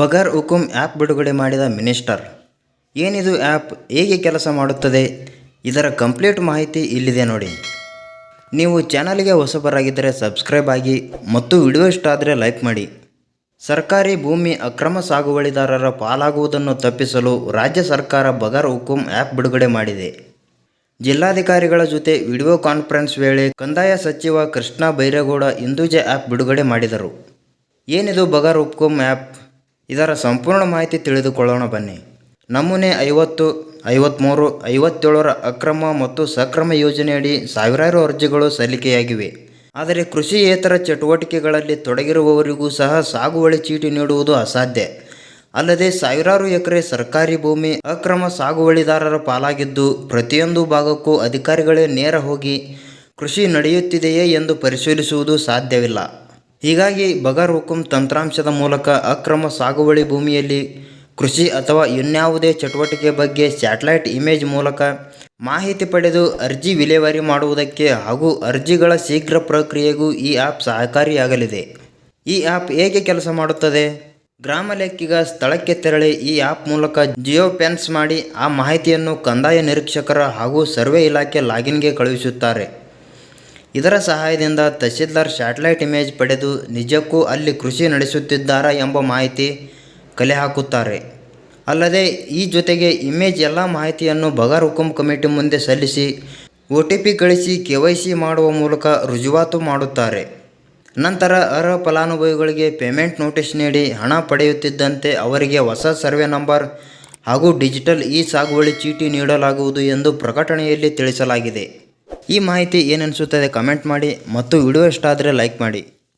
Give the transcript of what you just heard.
ಬಗರ್ ಹುಕುಂ ಆ್ಯಪ್ ಬಿಡುಗಡೆ ಮಾಡಿದ ಮಿನಿಸ್ಟರ್. ಏನಿದು ಆ್ಯಪ್ ಹೇಗೆ ಕೆಲಸ ಮಾಡುತ್ತದೆ? ಇದರ ಕಂಪ್ಲೀಟ್ ಮಾಹಿತಿ ಇಲ್ಲಿದೆ ನೋಡಿ. ನೀವು ಚಾನಲ್ಗೆ ಹೊಸಬರಾಗಿದ್ದರೆ ಸಬ್ಸ್ಕ್ರೈಬ್ ಆಗಿ ಮತ್ತು ವಿಡಿಯೋ ಇಷ್ಟ ಆದರೆ ಲೈಕ್ ಮಾಡಿ. ಸರ್ಕಾರಿ ಭೂಮಿ ಅಕ್ರಮ ಸಾಗುವಳಿದಾರರ ಪಾಲಾಗುವುದನ್ನು ತಪ್ಪಿಸಲು ರಾಜ್ಯ ಸರ್ಕಾರ ಬಗರ್ ಹುಕುಂ ಆ್ಯಪ್ ಬಿಡುಗಡೆ ಮಾಡಿದೆ. ಜಿಲ್ಲಾಧಿಕಾರಿಗಳ ಜೊತೆ ವಿಡಿಯೋ ಕಾನ್ಫರೆನ್ಸ್ ವೇಳೆ ಕಂದಾಯ ಸಚಿವ ಕೃಷ್ಣ ಬೈರೇಗೌಡ ಇಂದೂಜೆ ಆ್ಯಪ್ ಬಿಡುಗಡೆ ಮಾಡಿದರು. ಏನಿದು ಬಗರ್ ಹುಕುಂ ಆ್ಯಪ್ ಇದರ ಸಂಪೂರ್ಣ ಮಾಹಿತಿ ತಿಳಿದುಕೊಳ್ಳೋಣ ಬನ್ನಿ. ನಮೂನೆ ಐವತ್ತು ಐವತ್ತ್ಮೂರು ಐವತ್ತೇಳರ ಅಕ್ರಮ ಮತ್ತು ಸಕ್ರಮ ಯೋಜನೆಯಡಿ ಸಾವಿರಾರು ಅರ್ಜಿಗಳು ಸಲ್ಲಿಕೆಯಾಗಿವೆ. ಆದರೆ ಕೃಷಿಯೇತರ ಚಟುವಟಿಕೆಗಳಲ್ಲಿ ತೊಡಗಿರುವವರಿಗೂ ಸಹ ಸಾಗುವಳಿ ಚೀಟಿ ನೀಡುವುದು ಅಸಾಧ್ಯ. ಅಲ್ಲದೆ ಸಾವಿರಾರು ಎಕರೆ ಸರ್ಕಾರಿ ಭೂಮಿ ಅಕ್ರಮ ಸಾಗುವಳಿದಾರರ ಪಾಲಾಗಿದ್ದು, ಪ್ರತಿಯೊಂದು ಭಾಗಕ್ಕೂ ಅಧಿಕಾರಿಗಳೇ ನೇರ ಹೋಗಿ ಕೃಷಿ ನಡೆಯುತ್ತಿದೆಯೇ ಎಂದು ಪರಿಶೀಲಿಸುವುದು ಸಾಧ್ಯವಿಲ್ಲ. ಹೀಗಾಗಿ ಬಗರ್ ಹುಕುಂ ತಂತ್ರಾಂಶದ ಮೂಲಕ ಅಕ್ರಮ ಸಾಗುವಳಿ ಭೂಮಿಯಲ್ಲಿ ಕೃಷಿ ಅಥವಾ ಇನ್ಯಾವುದೇ ಚಟುವಟಿಕೆ ಬಗ್ಗೆ ಸ್ಯಾಟಲೈಟ್ ಇಮೇಜ್ ಮೂಲಕ ಮಾಹಿತಿ ಪಡೆದು ಅರ್ಜಿ ವಿಲೇವಾರಿ ಮಾಡುವುದಕ್ಕೆ ಹಾಗೂ ಅರ್ಜಿಗಳ ಶೀಘ್ರ ಪ್ರಕ್ರಿಯೆಗೂ ಈ ಆ್ಯಪ್ ಸಹಕಾರಿಯಾಗಲಿದೆ. ಈ ಆ್ಯಪ್ ಹೇಗೆ ಕೆಲಸ ಮಾಡುತ್ತದೆ? ಗ್ರಾಮ ಲೆಕ್ಕಿಗ ಸ್ಥಳಕ್ಕೆ ತೆರಳಿ ಈ ಆ್ಯಪ್ ಮೂಲಕ ಜಿಯೋ ಪೆನ್ಸ್ ಮಾಡಿ ಆ ಮಾಹಿತಿಯನ್ನು ಕಂದಾಯ ನಿರೀಕ್ಷಕರ ಹಾಗೂ ಸರ್ವೆ ಇಲಾಖೆ ಲಾಗಿನ್ಗೆ ಕಳುಹಿಸುತ್ತಾರೆ. ಇದರ ಸಹಾಯದಿಂದ ತಹಸೀಲ್ದಾರ್ ಸ್ಯಾಟಲೈಟ್ ಇಮೇಜ್ ಪಡೆದು ನಿಜಕ್ಕೂ ಅಲ್ಲಿ ಕೃಷಿ ನಡೆಸುತ್ತಿದ್ದಾರಾ ಎಂಬ ಮಾಹಿತಿ ಕಲೆ ಹಾಕುತ್ತಾರೆ. ಅಲ್ಲದೆ ಈ ಜೊತೆಗೆ ಇಮೇಜ್ ಎಲ್ಲ ಮಾಹಿತಿಯನ್ನು ಬಗರ್ ಹುಕುಂ ಕಮಿಟಿ ಮುಂದೆ ಸಲ್ಲಿಸಿ ಒ ಟಿ ಪಿ ಕಳಿಸಿ ಕೆ ವೈ ಸಿ ಮಾಡುವ ಮೂಲಕ ರುಜುವಾತು ಮಾಡುತ್ತಾರೆ. ನಂತರ ಅರ್ಹ ಫಲಾನುಭವಿಗಳಿಗೆ ಪೇಮೆಂಟ್ ನೋಟಿಸ್ ನೀಡಿ ಹಣ ಪಡೆಯುತ್ತಿದ್ದಂತೆ ಅವರಿಗೆ ಹೊಸ ಸರ್ವೆ ನಂಬರ್ ಹಾಗೂ ಡಿಜಿಟಲ್ ಇ ಸಾಗುವಳಿ ಚೀಟಿ ನೀಡಲಾಗುವುದು ಎಂದು ಪ್ರಕಟಣೆಯಲ್ಲಿ ತಿಳಿಸಲಾಗಿದೆ. ಈ ಮಾಹಿತಿ ಏನನಿಸುತ್ತದೆ ಕಮೆಂಟ್ ಮಾಡಿ ಮತ್ತು ವಿಡಿಯೋ ಇಷ್ಟ ಆದರೆ ಲೈಕ್ ಮಾಡಿ.